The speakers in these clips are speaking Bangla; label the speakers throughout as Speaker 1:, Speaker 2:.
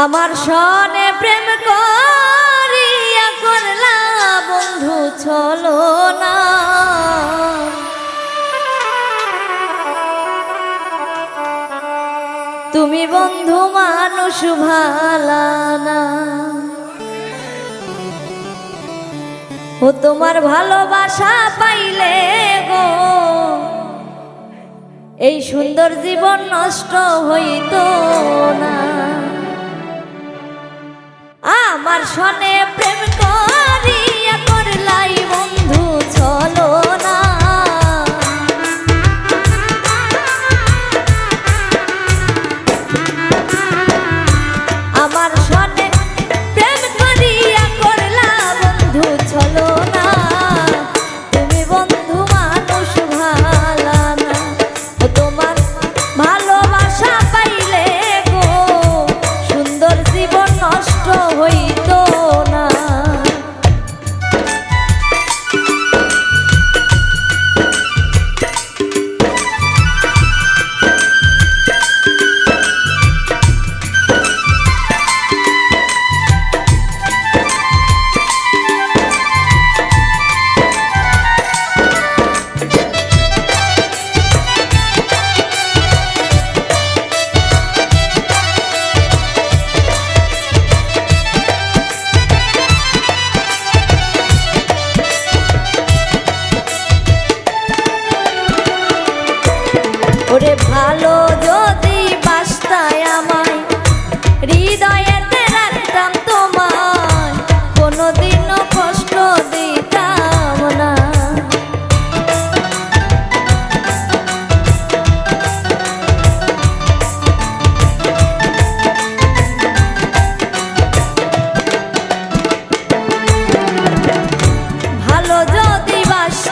Speaker 1: আমার সনে প্রেম করিয়া করলা বন্ধু, চলো না। তুমি বন্ধু মানুষ ভালানা ও তোমার ভালোবাসা পাইলে গো, এই সুন্দর জীবন নষ্ট হইত না। আর শোনে প্রেম করি।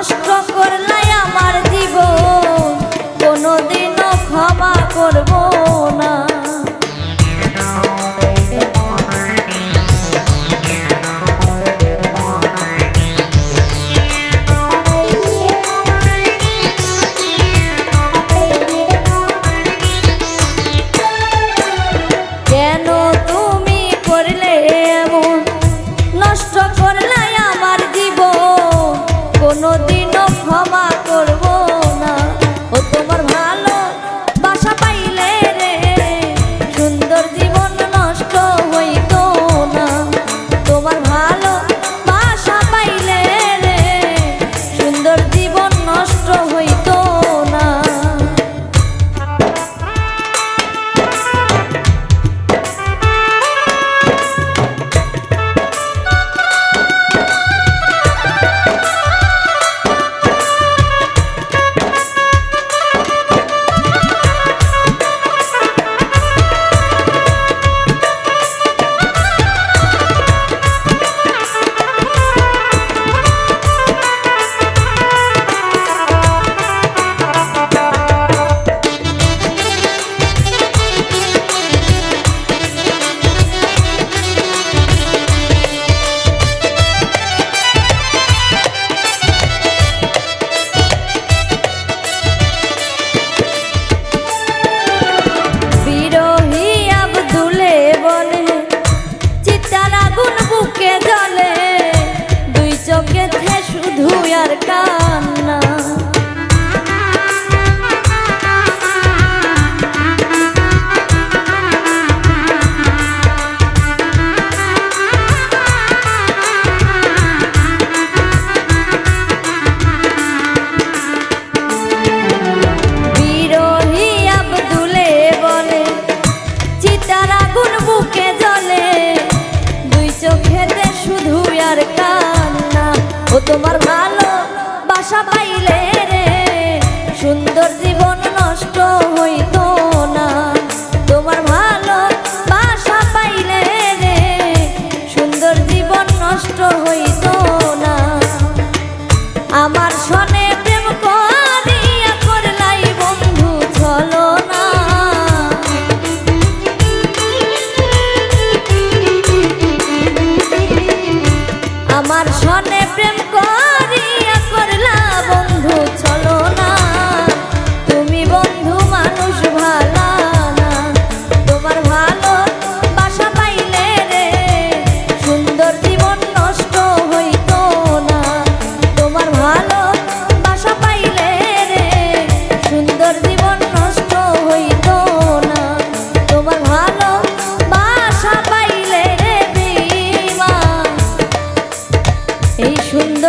Speaker 1: i'm Nossa! ও তোমার ভালো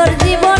Speaker 1: রে বিমা এই সুন্দর জীবন